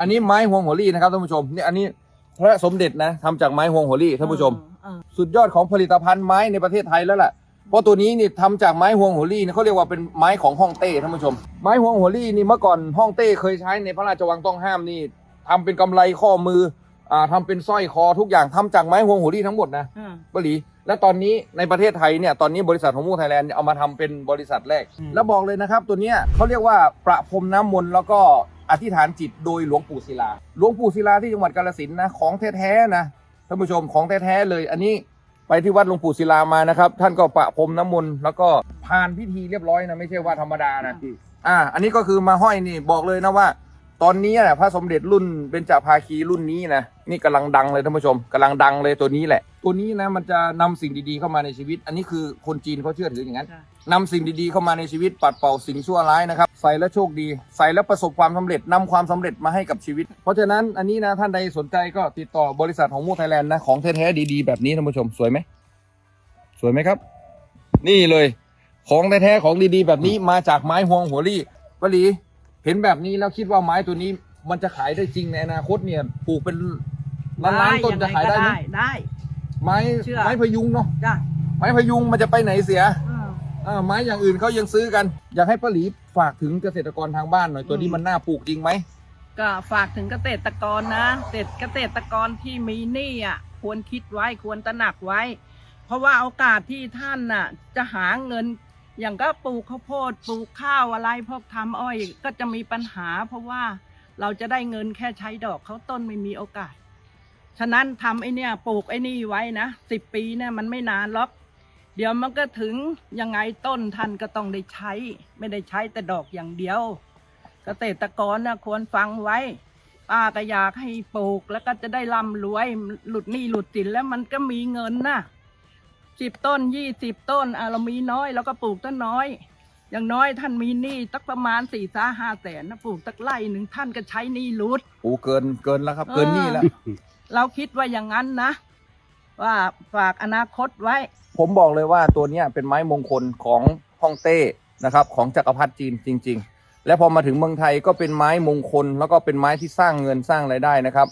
อันนี้ไม้ฮวงหัวลี่นะครับท่านผู้ชมเนี่ยอันนี้พระสมเด็จนะทำจากไม้ฮวงหัวลี่ท่านผู้ชมเออสุดยอดของผลิตภัณฑ์ไม้ในประเทศไทยแล้วล่ะ เพราะตัวนี้นี่ทำจากไม้ฮวงหัวลี่เนี่ยเขาเรียกว่าเป็นไม้ของฮ่องเต้ท่านผู้ชม ไม้ฮวงหัวลี่นี่เมื่อก่อนฮ่องเต้เคยใช้ในพระราชวังต้องห้ามนี่ทำเป็นกำไรข้อมืออ่าทำเป็นสร้อยคอทุกอย่างทำจากไม้ฮวงหัวลี่ทั้งหมดนะเออบหลีและตอนนี้ในประเทศไทยเนี่ยตอนนี้บริษัทของมูไทยแลนด์เอามาทำเป็นบริษัทแรก อืม แล้วบอกเลยนะครับตัวเนี้ยเขาเรียกว่าประพรมน้ำมนต์แล้วก็ อธิษฐานจิตโดยหลวงปู่ศิลา หลวงปู่ศิลาที่จังหวัดกาฬสินธุ์นะของแท้ๆนะท่านผู้ชมของแท้ๆเลย อันนี้ไปที่วัดหลวงปู่ศิลามานะครับ ท่านก็ประพรมน้ำมนต์แล้วก็ผ่านพิธีเรียบร้อยนะไม่ใช่ว่าธรรมดานะอ่า อันนี้ก็คือมาห้อยนี่บอกเลยนะว่า ตอนนี้นะพระสมเด็จรุ่นเบญจภาคีรุ่นนี้นะนี่กำลังดังเลยท่านผู้ชมกำลังดังเลยตัวนี้แหละ ตัวนี้นะมันจะนำสิ่งดีๆเข้ามาในชีวิต อันนี้คือคนจีนเขาเชื่อถืออย่างนั้นใช่นำสิ่งดีๆเข้ามาในชีวิตปัดเป่าสิ่งชั่วร้ายนะครับใส่แล้วโชคดี ใส่แล้วประสบความสำเร็จนำความสำเร็จมาให้กับชีวิต เพราะฉะนั้นอันนี้นะท่านใดสนใจก็ติดต่อบริษัทของมูไทยแลนด์นะของแท้ๆดีๆแบบนี้ท่านผู้ชมสวยไหมสวยไหมครับ นี่เลย ของแท้ๆของดีๆ แบบนี้มาจากไม้ฮวงหัวลี่ปลี เห็นแบบนี้แล้วคิดว่าไม้ตัวนี้มันจะขายได้จริงในอนาคตเนี่ยปลูกเป็นล้านๆต้นจะขายได้ไหมได้ได้ ไม้เชื่อ ไม้พยุงเนาะได้ไม้พยุงมันจะไปไหนเสียเอออ่าไม้อย่างอื่นเขายังซื้อกัน อยากให้ป้าหลีฝากถึงเกษตรกรทางบ้านหน่อยตัวนี้อืม มันน่าปลูกจริงไหมก็ฝากถึงเกษตรกรนะเกษตรเกษตรกรที่มีหนี้อะควรคิดไว้ควรตระหนักไว้ เพราะว่าโอกาสที่ท่านน่ะ จะหาเงิน อย่างก็ปลูกข้าวโพดปลูกข้าวอะไรพวกทำอ้อยก็จะมีปัญหา เพราะว่าเราจะได้เงินแค่ใช้ดอกเขาต้นไม่มีโอกาส ฉะนั้นทำไอ้เนี่ยปลูกไอ้นี่ไว้นะสิบปีเนี่ยมันไม่นานหรอก เดี๋ยวมันก็ถึงยังไงต้นท่านก็ต้องได้ใช้ ไม่ได้ใช้แต่ดอกอย่างเดียว เกษตรกรนะควรฟังไว้ป้าก็อยากให้ปลูกแล้วก็จะได้ร่ำรวยหลุดหนี้หลุดสินแล้วมันก็มีเงินนะ สิบต้นยี่สิบต้นอะเรามีน้อยเราก็ปลูกต้นน้อย อย่างน้อยท่านมีหนี้ตักประมาณสี่สาห้าแสนนะปลูกตักไร่หนึ่งท่านก็ใช้หนี้หลุด โอ้เกินเกินแล้วครับ เกินนี่แล้ว เราคิดว่าอย่างนั้นนะ ว่าฝากอนาคตไว้ ผมบอกเลยว่าตัวเนี้ยเป็นไม้มงคลของฮ่องเต้นะครับของจักรพรรดิจีนจริง ๆ และพอมาถึงเมืองไทยก็เป็นไม้มงคล แล้วก็เป็นไม้ที่สร้างเงินสร้างรายได้นะครับ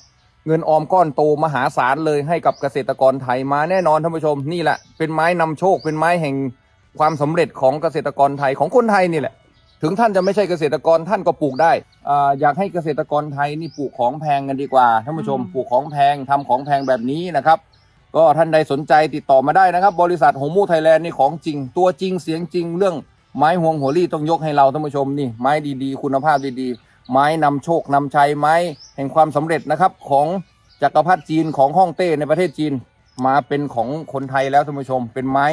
เงินออมก้อนโตมหาศาลเลยให้กับเกษตรกรไทยมาแน่นอนท่านผู้ชมนี่แหละเป็นไม้นำโชคเป็นไม้แห่งความสำเร็จของเกษตรกรไทยของคนไทยนี่แหละ ถึงท่านจะไม่ใช่เกษตรกรท่านก็ปลูกได้อ่าอยากให้เกษตรกรไทยนี่ปลูกของแพงกันดีกว่าท่านผู้ชมอืมปลูกของแพงทำของแพงแบบนี้นะครับ ก็ท่านใดสนใจติดต่อมาได้นะครับ บริษัทหงมูไทยแลนด์นี่ของจริง ตัวจริงเสียงจริง เรื่องไม้ห่วงหัวรี่ต้องยกให้เราท่านผู้ชมนี่ไม้ดีๆ คุณภาพดีๆ ไม้นำโชคนำชัยไม้แห่งความสำเร็จนะครับของจักรพรรดิจีนของฮ่องเต้ในประเทศจีน มาเป็นของคนไทยแล้วท่านผู้ชม เป็นไม้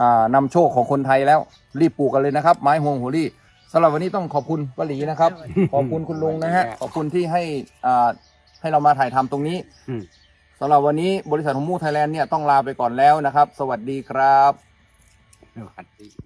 อ่านำโชคของคนไทยแล้วรีบปลูกกันเลยนะครับ ไม้ห่วงหัวรี่สำหรับวันนี้ต้องขอบคุณป้าหลีนะครับ ขอบคุณคุณลุงนะฮะขอบคุณที่ให้อ่าให้เรามาถ่ายทำตรงนี้อืมสำหรับวันนี้บริษัทของมูไทยแลนด์เนี่ยต้องลาไปก่อนแล้วนะครับ สวัสดีครับสวัสดี